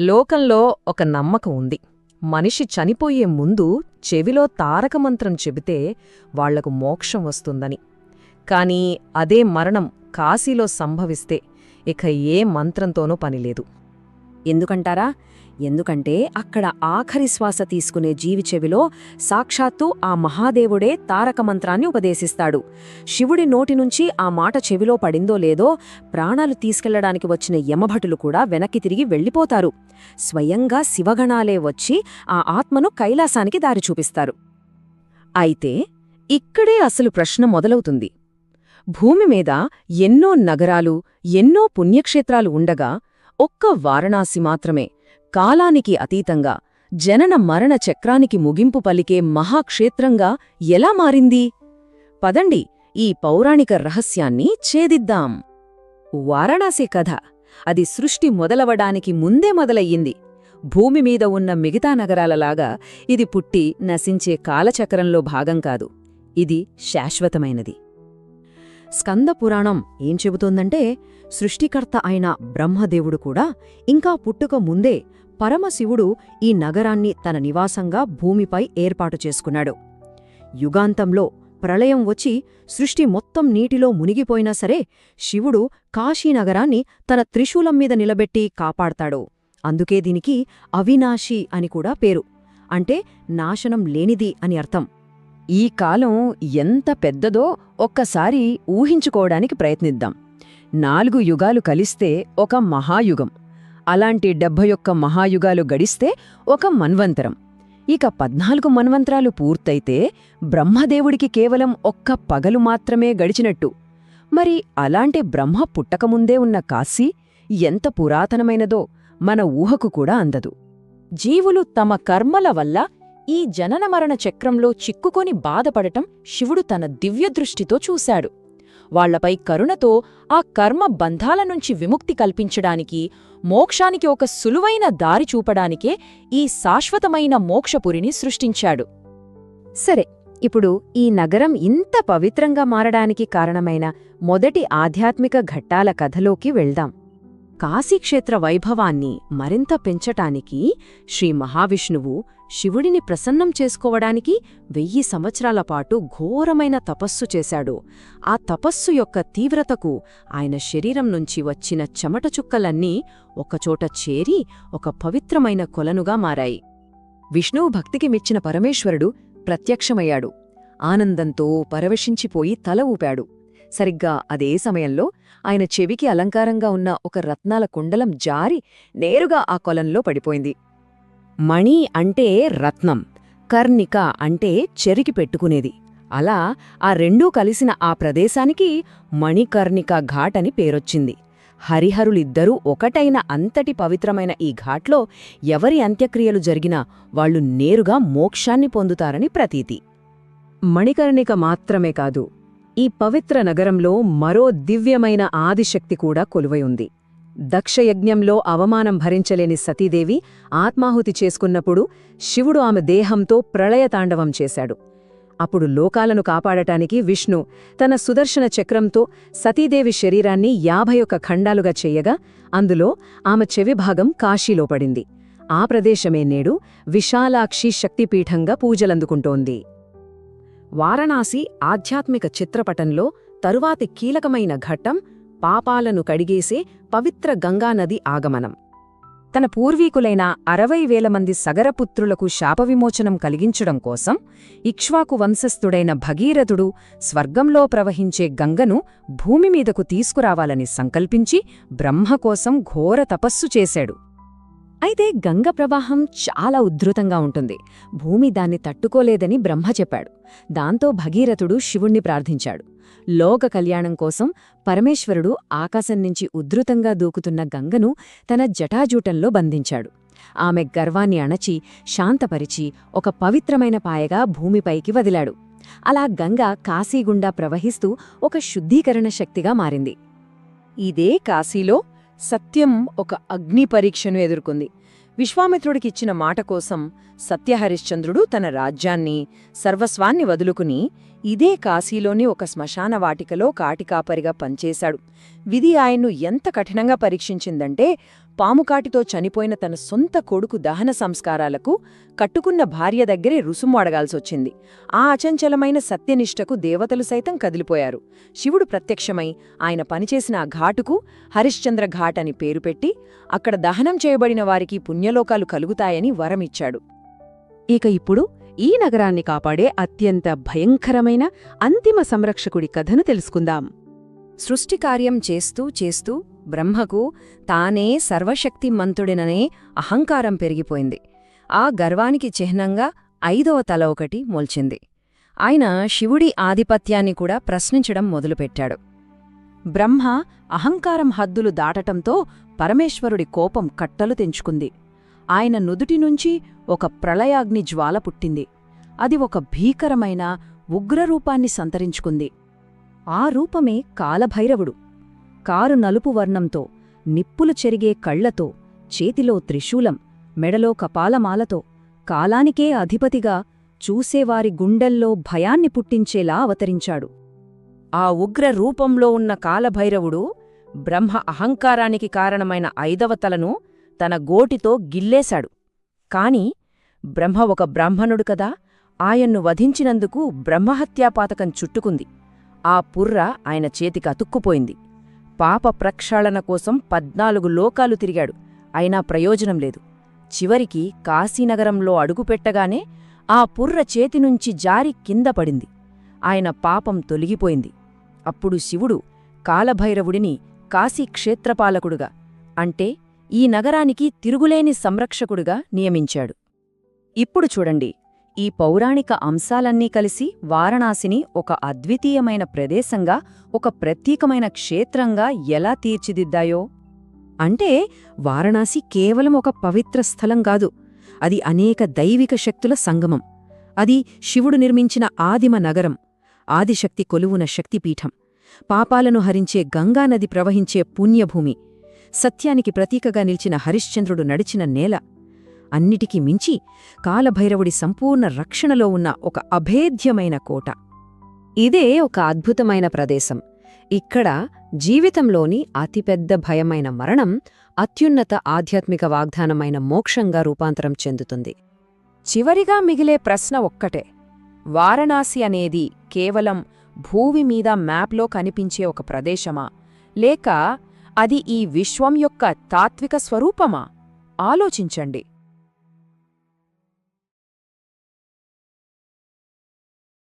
లోకంలో ఒక నమ్మకం ఉంది. మనిషి చనిపోయే ముందు చెవిలో తారకమంత్రం చెబితే వాళ్ళకు మోక్షం వస్తుందని. కాని అదే మరణం కాశీలో సంభవిస్తే ఇక ఏ మంత్రంతోనూ పనిలేదు ఎందుకంటారా? ఎందుకంటే అక్కడ ఆఖరి శ్వాస తీసుకునే జీవి చెవిలో సాక్షాత్తు ఆ మహాదేవుడే తారక మంత్రాన్ని ఉపదేశిస్తాడు. శివుడి నోటి నుంచి ఆ మాట చెవిలో పడిందో లేదో ప్రాణాలు తీసుకెళ్ళడానికి వచ్చిన యమభటులు కూడా వెనక్కి తిరిగి వెళ్ళిపోతారు. స్వయంగా శివగణాలే వచ్చి ఆ ఆత్మను కైలాసానికి దారి చూపిస్తారు. అయితే ఇక్కడే అసలు ప్రశ్న మొదలవుతుంది. భూమి మీద ఎన్నో నగరాలు ఎన్నో పుణ్యక్షేత్రాలు ఉండగా ఒక్క వారణాసి మాత్రమే కాలానికి అతీతంగా జనన మరణ చక్రానికి ముగింపు పలికే మహాక్షేత్రంగా ఎలా మారింది? పదండి ఈ పౌరాణిక రహస్యాన్ని ఛేదిద్దాం. వారణాసి కథ అది సృష్టి మొదలవడానికి ముందే మొదలయ్యింది. భూమి మీద ఉన్న మిగతా నగరాలలాగా ఇది పుట్టి నశించే కాలచక్రంలో భాగం కాదు. ఇది శాశ్వతమైనది. స్కంద పురాణం ఏం చెబుతోందంటే సృష్టికర్త అయిన బ్రహ్మదేవుడు కూడా ఇంకా పుట్టుక ముందే పరమశివుడు ఈ నగరాన్ని తన నివాసంగా భూమిపై ఏర్పాటు చేసుకున్నాడు. యుగాంతంలో ప్రళయం వచ్చి సృష్టి మొత్తం నీటిలో మునిగిపోయినా సరే శివుడు కాశీనగరాన్ని తన త్రిశూలం మీద నిలబెట్టి కాపాడతాడు. అందుకే దీనికి అవినాశి అని కూడా పేరు. అంటే నాశనం లేనిది అని అర్థం. ఈ కాలం ఎంత పెద్దదో ఒక్కసారి ఊహించుకోవడానికి ప్రయత్నిద్దాం. నాలుగు యుగాలు కలిస్తే ఒక మహాయుగం. అలాంటి డెబ్భై ఒక్క మహాయుగాలు గడిస్తే ఒక మన్వంతరం. ఇక పద్నాలుగు మన్వంతరాలు పూర్తయితే బ్రహ్మదేవుడికి కేవలం ఒక్క పగలు మాత్రమే గడిచినట్టు. మరి అలాంటి బ్రహ్మ పుట్టకముందే ఉన్న కాశీ ఎంత పురాతనమైనదో మన ఊహకు కూడా అందదు. జీవులు తమ కర్మల వల్ల ఈ జననమరణ చక్రంలో చిక్కుకొని బాధపడటం శివుడు తన దివ్యదృష్టితో చూశాడు. వాళ్ళపై కరుణతో ఆ కర్మ బంధాల నుంచి విముక్తి కల్పించడానికి మోక్షానికి ఒక సులువైన దారి చూపడానికే ఈ శాశ్వతమైన మోక్షపురిని సృష్టించాడు. సరే ఇప్పుడు ఈ నగరం ఇంత పవిత్రంగా మారడానికి కారణమైన మొదటి ఆధ్యాత్మిక ఘట్టాల కథలోకి వెళ్దాం. కాశీక్షేత్ర వైభవాన్ని మరింత పెంచటానికి శ్రీ మహావిష్ణువు శివుడిని ప్రసన్నం చేసుకోవడానికి వెయ్యి సంవత్సరాల పాటు ఘోరమైన తపస్సు చేశాడు. ఆ తపస్సు యొక్క తీవ్రతకు ఆయన శరీరం నుంచి వచ్చిన చెమట చుక్కలన్నీ ఒకచోట చేరి ఒక పవిత్రమైన కొలనుగా మారాయి. విష్ణువు భక్తికి మెచ్చిన పరమేశ్వరుడు ప్రత్యక్షమయ్యాడు. ఆనందంతో పరవశించిపోయి తల ఊపాడు. సరిగ్గా అదే సమయంలో ఆయన చెవికి అలంకారంగా ఉన్న ఒక రత్నాల కుండలం జారి నేరుగా ఆ కొలంలో పడిపోయింది. మణి అంటే రత్నం కర్ణిక అంటే చెరికి పెట్టుకునేది. అలా ఆ రెండూ కలిసిన ఆ ప్రదేశానికి మణికర్ణిక ఘాట్ అని పేరొచ్చింది. హరిహరులిద్దరూ ఒకటైన అంతటి పవిత్రమైన ఈ ఘాట్లో ఎవరి అంత్యక్రియలు జరిగినా వాళ్ళు నేరుగా మోక్షాన్ని పొందుతారని ప్రతీతి. మణికర్ణిక మాత్రమే కాదు ఈ పవిత్ర నగరంలో మరో దివ్యమైన ఆదిశక్తి కూడా కొలువై ఉంది. దక్షయజ్ఞంలో అవమానం భరించలేని సతీదేవి ఆత్మాహుతి చేసుకున్నప్పుడు శివుడు ఆమె దేహంతో ప్రళయతాండవం చేశాడు. అప్పుడు లోకాలను కాపాడటానికి విష్ణు తన సుదర్శన చక్రంతో సతీదేవి శరీరాన్ని యాభై ఒక్క ఖండాలుగా చెయ్యగా అందులో ఆమె చెవి భాగం కాశీలో పడింది. ఆ ప్రదేశమే నేడు విశాలాక్షి శక్తిపీఠంగా పూజలందుకుంటోంది. వారణాసి ఆధ్యాత్మిక చిత్రపటంలో తరువాతి కీలకమైన ఘట్టం పాపాలను కడిగేసే పవిత్ర గంగానది ఆగమనం. తన పూర్వీకులైన అరవై వేల మంది సగరపుత్రులకు శాపవిమోచనం కలిగించడం కోసం ఇక్ష్వాకు వంశస్థుడైన భగీరథుడు స్వర్గంలో ప్రవహించే గంగను భూమిమీదకు తీసుకురావాలని సంకల్పించి బ్రహ్మ కోసం ఘోర తపస్సు చేశాడు. అయితే గంగ ప్రవాహం చాలా ఉద్ధృతంగా ఉంటుంది. భూమి దాన్ని తట్టుకోలేదని బ్రహ్మ చెప్పాడు. దాంతో భగీరథుడు శివుణ్ణి ప్రార్థించాడు. లోక కళ్యాణం కోసం పరమేశ్వరుడు ఆకాశం నుంచి ఉద్ధృతంగా దూకుతున్న గంగను తన జటాజూటంలో బంధించాడు. ఆమె గర్వాన్ని అణచి శాంతపరిచి ఒక పవిత్రమైన పాయగా భూమిపైకి వదిలాడు. అలా గంగ కాశీగుండా ప్రవహిస్తూ ఒక శుద్ధీకరణ శక్తిగా మారింది. ఇదే కాశీలో సత్యం ఒక అగ్ని పరీక్షను ఎదుర్కొంది. విశ్వామిత్రుడికి ఇచ్చిన మాట కోసం సత్యహరిశ్చంద్రుడు తన రాజ్యాన్ని సర్వస్వాన్ని వదులుకుని ఇదే కాశీలోని ఒక శ్మశాన వాటికలో కాటికాపరిగా పనిచేశాడు. విధి ఆయన్ను ఎంత కఠినంగా పరీక్షించిందంటే పాముకాటితో చనిపోయిన తన సొంత కొడుకు దహన సంస్కారాలకు కట్టుకున్న భార్య దగ్గరే రుసుము అడగాల్సొచ్చింది. ఆ అచంచలమైన సత్యనిష్టకు దేవతలు సైతం కదిలిపోయారు. శివుడు ప్రత్యక్షమై ఆయన పనిచేసిన ఆ ఘాటుకు హరిశ్చంద్ర ఘాట్ అని పేరు పెట్టి అక్కడ దహనం చేయబడిన వారికి పుణ్యలోకాలు కలుగుతాయని వరమిచ్చాడు. ఇక ఇప్పుడు ఈ నగరాన్ని కాపాడే అత్యంత భయంకరమైన అంతిమ సంరక్షకుడి కథను తెలుసుకుందాం. సృష్టికార్యం చేస్తూ చేస్తూ బ్రహ్మకు తానే సర్వశక్తిమంతుడిననే అహంకారం పెరిగిపోయింది. ఆ గర్వానికి చిహ్నంగా ఐదవ తల ఒకటి మొల్చింది. ఆయన శివుడి ఆధిపత్యాన్ని కూడా ప్రశ్నించడం మొదలుపెట్టాడు. బ్రహ్మ అహంకారం హద్దులు దాటటంతో పరమేశ్వరుడి కోపం కట్టలు తెంచుకుంది. ఆయన నుదుటి నుంచి ఒక ప్రళయాగ్ని జ్వాల పుట్టింది. అది ఒక భీకరమైన ఉగ్రరూపాన్ని సంతరించుకుంది. ఆ రూపమే కాలభైరవుడు. కారు నలుపు వర్ణంతో నిప్పులు చెరిగే కళ్ళతో చేతిలో త్రిశూలం మెడలో కపాలమాలతో కాలానికే అధిపతిగా చూసేవారి గుండెల్లో భయాన్ని పుట్టించేలా అవతరించాడు. ఆ ఉగ్ర రూపంలో ఉన్న కాలభైరవుడు బ్రహ్మ అహంకారానికి కారణమైన ఐదవ తలను తన గోటితో గిల్లేశాడు. కాని బ్రహ్మ ఒక బ్రాహ్మణుడు కదా ఆయన్ను వధించినందుకు బ్రహ్మహత్యాపాతకం చుట్టుకుంది. ఆ పుర్ర ఆయన చేతికి అతుక్కుపోయింది. పాప ప్రక్షాళన కోసం పద్నాలుగు లోకాలు తిరిగాడు. అయినా ప్రయోజనం లేదు. చివరికి కాశీనగరంలో అడుగుపెట్టగానే ఆ పుర్ర చేతినుంచి జారి కింద పడింది. ఆయన పాపం తొలగిపోయింది. అప్పుడు శివుడు కాలభైరవుడిని కాశీక్షేత్రపాలకుడుగా అంటే ఈ నగరానికి తిరుగులేని సంరక్షకుడుగా నియమించాడు. ఇప్పుడు చూడండి. ఈ పౌరాణిక అంశాలన్నీ కలిసి వారణాసిని ఒక అద్వితీయమైన ప్రదేశంగా ఒక ప్రత్యేకమైన క్షేత్రంగా ఎలా తీర్చిదిద్దాయో? అంటే వారణాసి కేవలం ఒక పవిత్ర స్థలం కాదు. అది అనేక దైవిక శక్తుల సంగమం. అది శివుడు నిర్మించిన ఆదిమ నగరం ఆదిశక్తి కొలువున శక్తిపీఠం పాపాలను హరించే గంగానది ప్రవహించే పుణ్యభూమి సత్యానికి ప్రతీకగా నిలిచిన హరిశ్చంద్రుడు నడిచిన నేల. అన్నిటికీ మించి కాలభైరవుడి సంపూర్ణ రక్షణలో ఉన్న ఒక అభేద్యమైన కోట. ఇదే ఒక అద్భుతమైన ప్రదేశం. ఇక్కడ జీవితంలోని అతిపెద్ద భయమైన మరణం అత్యున్నత ఆధ్యాత్మిక వాగ్దానమైన మోక్షంగా రూపాంతరం చెందుతుంది. చివరిగా మిగిలే ప్రశ్న ఒక్కటే. వారణాసి అనేది కేవలం భూమి మీద మ్యాప్లో కనిపించే ఒక ప్రదేశమా? లేక అది ఈ విశ్వం యొక్క తాత్విక స్వరూపమా? ఆలోచించండి.